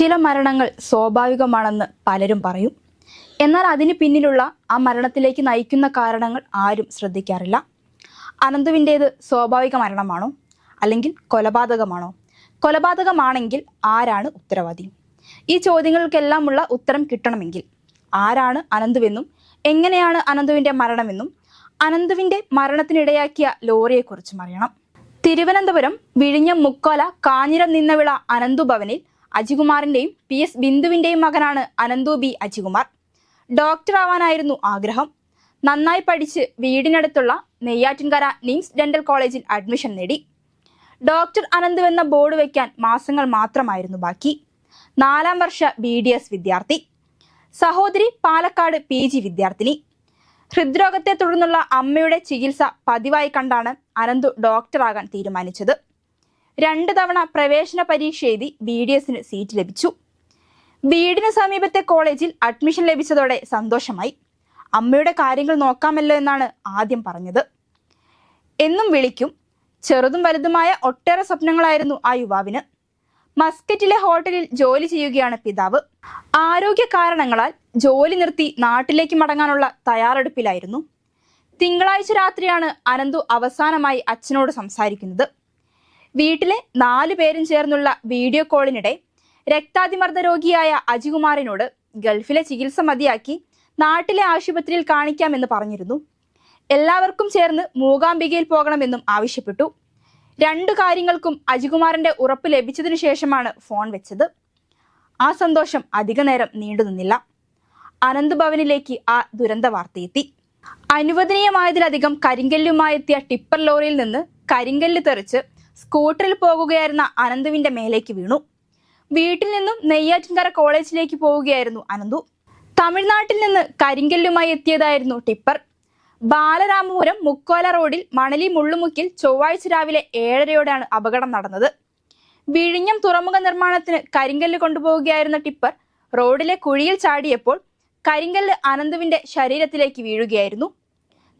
ചില മരണങ്ങൾ സ്വാഭാവികമാണെന്ന് പലരും പറയും. എന്നാൽ അതിന് പിന്നിലുള്ള ആ മരണത്തിലേക്ക് നയിക്കുന്ന കാരണങ്ങൾ ആരും ശ്രദ്ധിക്കാറില്ല. അനന്തുവിന്റേത് സ്വാഭാവിക മരണമാണോ? അല്ലെങ്കിൽ കൊലപാതകമാണോ? കൊലപാതകമാണെങ്കിൽ ആരാണ് ഉത്തരവാദി? ഈ ചോദ്യങ്ങൾക്കെല്ലാമുള്ള ഉത്തരം കിട്ടണമെങ്കിൽ ആരാണ് അനന്തുവെന്നും എങ്ങനെയാണ് അനന്തുവിന്റെ മരണമെന്നും അനന്തുവിന്റെ മരണത്തിനിടയാക്കിയ ലോറിയെക്കുറിച്ചും അറിയണം. തിരുവനന്തപുരം വിഴിഞ്ഞം മുക്കോല കാഞ്ഞിരം നിന്നവിള അനന്തു ഭവനിൽ അജികുമാറിന്റെയും പി എസ് ബിന്ദുവിന്റെയും മകനാണ് അനന്തു ബി അജികുമാർ. ഡോക്ടർ ആവാനായിരുന്നു ആഗ്രഹം. നന്നായി പഠിച്ച് വീടിനടുത്തുള്ള നെയ്യാറ്റിൻകര നിംസ് ഡെന്റൽ കോളേജിൽ അഡ്മിഷൻ നേടി. ഡോക്ടർ അനന്തു എന്ന ബോർഡ് വയ്ക്കാൻ മാസങ്ങൾ മാത്രമായിരുന്നു ബാക്കി. നാലാം വർഷ ബി ഡി എസ് വിദ്യാർത്ഥി. സഹോദരി പാലക്കാട് പി ജി വിദ്യാർത്ഥിനി. ഹൃദ്രോഗത്തെ തുടർന്നുള്ള അമ്മയുടെ ചികിത്സ പതിവായി കണ്ടാണ് അനന്തു ഡോക്ടറാകാൻ തീരുമാനിച്ചത്. രണ്ട് തവണ പ്രവേശന പരീക്ഷ എഴുതി ബി ഡി എസിന് സീറ്റ് ലഭിച്ചു. വീടിന് സമീപത്തെ കോളേജിൽ അഡ്മിഷൻ ലഭിച്ചതോടെ സന്തോഷമായി. അമ്മയുടെ കാര്യങ്ങൾ നോക്കാമല്ലോ എന്നാണ് ആദ്യം പറഞ്ഞത്. എന്നും വിളിക്കും. ചെറുതും വലുതുമായ ഒട്ടേറെ സ്വപ്നങ്ങളായിരുന്നു ആ യുവാവിന്. മസ്കറ്റിലെ ഹോട്ടലിൽ ജോലി ചെയ്യുകയാണ് പിതാവ്. ആരോഗ്യ കാരണങ്ങളാൽ ജോലി നിർത്തി നാട്ടിലേക്ക് മടങ്ങാനുള്ള തയ്യാറെടുപ്പിലായിരുന്നു. തിങ്കളാഴ്ച രാത്രിയാണ് അനന്തു അവസാനമായി അച്ഛനോട് സംസാരിക്കുന്നത്. വീട്ടിലെ നാലു പേരും ചേർന്നുള്ള വീഡിയോ കോളിനിടെ രക്താതിമർദ്ദ രോഗിയായ അജികുമാറിനോട് ഗൾഫിലെ ചികിത്സ മതിയാക്കി നാട്ടിലെ ആശുപത്രിയിൽ കാണിക്കാമെന്ന് പറഞ്ഞിരുന്നു. എല്ലാവർക്കും ചേർന്ന് മൂകാംബികയിൽ പോകണമെന്നും ആവശ്യപ്പെട്ടു. രണ്ടു കാര്യങ്ങൾക്കും അജികുമാറിന്റെ ഉറപ്പ് ലഭിച്ചതിനു ശേഷമാണ് ഫോൺ വെച്ചത്. ആ സന്തോഷം അധികനേരം നീണ്ടുനിന്നില്ല അനന്ത് ഭവനിലേക്ക് ആ ദുരന്ത വാർത്തയെത്തി. അനുവദനീയമായതിലധികം കരിങ്കല്ലുമായെത്തിയ ടിപ്പർ ലോറിയിൽ നിന്ന് കരിങ്കല്ല് തെറിച്ച് സ്കൂട്ടറിൽ പോകുകയായിരുന്ന അനന്തുവിന്റെ മേലേക്ക് വീണു. വീട്ടിൽ നിന്നും നെയ്യാറ്റിൻകര കോളേജിലേക്ക് പോവുകയായിരുന്നു അനന്തു. തമിഴ്നാട്ടിൽ നിന്ന് കരിങ്കല്ലുമായി എത്തിയതായിരുന്നു ടിപ്പർ. ബാലരാമപുരം മുക്കോല റോഡിൽ മണലി മുള്ളുമുക്കിൽ ചൊവ്വാഴ്ച രാവിലെ ഏഴരയോടെയാണ് അപകടം നടന്നത്. വിഴിഞ്ഞം തുറമുഖ നിർമ്മാണത്തിന് കരിങ്കല്ല് കൊണ്ടുപോവുകയായിരുന്ന ടിപ്പർ റോഡിലെ കുഴിയിൽ ചാടിയപ്പോൾ കരിങ്കല്ല് അനന്തുവിന്റെ ശരീരത്തിലേക്ക് വീഴുകയായിരുന്നു.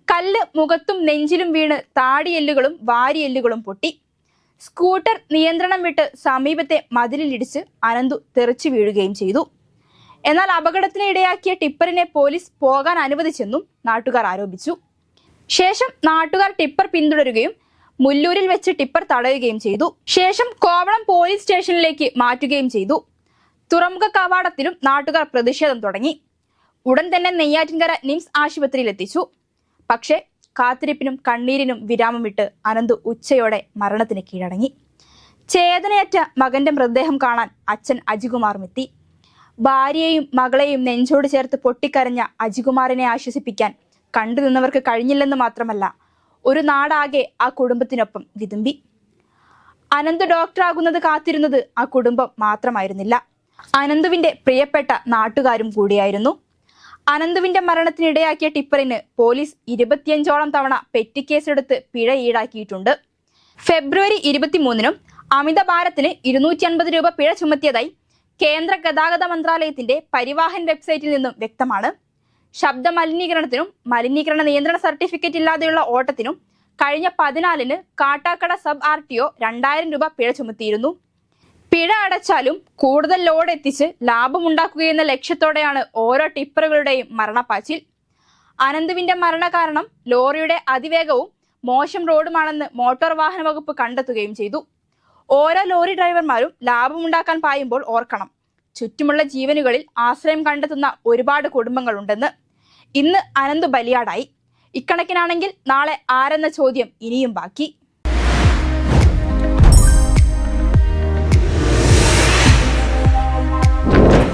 കല്ല് മുഖത്തും നെഞ്ചിലും വീണ് താടിയെല്ലുകളും വാരിയെല്ലുകളും പൊട്ടി. സ്കൂട്ടർ നിയന്ത്രണം വിട്ട് സമീപത്തെ മതിലിലിടിച്ച് അനന്തു തെറിച്ചു വീഴുകയും ചെയ്തു. എന്നാൽ അപകടത്തിന് ഇടയാക്കിയ ടിപ്പറിനെ പോലീസ് പോകാൻ അനുവദിച്ചെന്നും നാട്ടുകാർ ആരോപിച്ചു. ശേഷം നാട്ടുകാർ ടിപ്പർ പിന്തുടരുകയും മുല്ലൂരിൽ വെച്ച് ടിപ്പർ തടയുകയും ചെയ്തു. ശേഷം കോവളം പോലീസ് സ്റ്റേഷനിലേക്ക് മാറ്റുകയും ചെയ്തു. തുറമുഖ കവാടത്തിലും നാട്ടുകാർ പ്രതിഷേധം തുടങ്ങി. ഉടൻ തന്നെ നെയ്യാറ്റിൻകര നിംസ് ആശുപത്രിയിൽ എത്തിച്ചു പക്ഷേ കാത്തിരിപ്പിനും കണ്ണീരിനും വിരാമമിട്ട് അനന്തു ഉച്ചയോടെ മരണത്തിന് കീഴടങ്ങി. ചേതനയറ്റ മകന്റെ മൃതദേഹം കാണാൻ അച്ഛൻ അജികുമാറും എത്തി ഭാര്യയെയും മകളെയും നെഞ്ചോട് ചേർത്ത് പൊട്ടിക്കരഞ്ഞ അജികുമാറിനെ ആശ്വസിപ്പിക്കാൻ കണ്ടു നിന്നവർക്ക് കഴിഞ്ഞില്ലെന്ന് മാത്രമല്ല ഒരു നാടാകെ ആ കുടുംബത്തിനൊപ്പം വിതുമ്പി. അനന്ത് ഡോക്ടറാകുന്നത് കാത്തിരുന്നത് ആ കുടുംബം മാത്രമായിരുന്നില്ല. അനന്തുവിന്റെ പ്രിയപ്പെട്ട നാട്ടുകാരും കൂടിയായിരുന്നു. അനന്തുവിന്റെ മരണത്തിനിടയാക്കിയ ടിപ്പറിന് പോലീസ് ഇരുപത്തിയഞ്ചോളം തവണ പെറ്റി കേസെടുത്ത് പിഴ ഈടാക്കിയിട്ടുണ്ട്. ഫെബ്രുവരി ഇരുപത്തിമൂന്നിനും അമിത ഭാരത്തിന് ഇരുന്നൂറ്റി അൻപത് രൂപ പിഴ ചുമത്തിയതായി കേന്ദ്ര ഗതാഗത മന്ത്രാലയത്തിന്റെ പരിവാഹൻ വെബ്സൈറ്റിൽ നിന്നും വ്യക്തമാണ്. ശബ്ദ മലിനീകരണത്തിനും മലിനീകരണ നിയന്ത്രണ സർട്ടിഫിക്കറ്റ് ഇല്ലാതെയുള്ള ഓട്ടത്തിനും കഴിഞ്ഞ പതിനാലിന് Kattakada sub R T O രണ്ടായിരം രൂപ പിഴ ചുമത്തിയിരുന്നു. പിഴ അടച്ചാലും കൂടുതൽ ലോഡ് എത്തിച്ച് ലാഭമുണ്ടാക്കുകയെന്ന ലക്ഷ്യത്തോടെയാണ് ഓരോ ടിപ്പറുകളുടെയും മരണപ്പാച്ചിൽ. അനന്തുവിന്റെ മരണകാരണം ലോറിയുടെ അതിവേഗവും മോശം റോഡുമാണെന്ന് മോട്ടോർ വാഹന വകുപ്പ് കണ്ടെത്തുകയും ചെയ്തു. ഓരോ ലോറി ഡ്രൈവർമാരും ലാഭമുണ്ടാക്കാൻ പായുമ്പോൾ ഓർക്കണം. ചുറ്റുമുള്ള ജീവനുകളിൽ ആശ്രയം കണ്ടെത്തുന്ന ഒരുപാട് കുടുംബങ്ങളുണ്ടെന്ന്. ഇന്ന് അനന്ത് ബലിയാടായി. ഇക്കണക്കിനാണെങ്കിൽ നാളെ ആരെന്ന ചോദ്യം ഇനിയും ബാക്കി.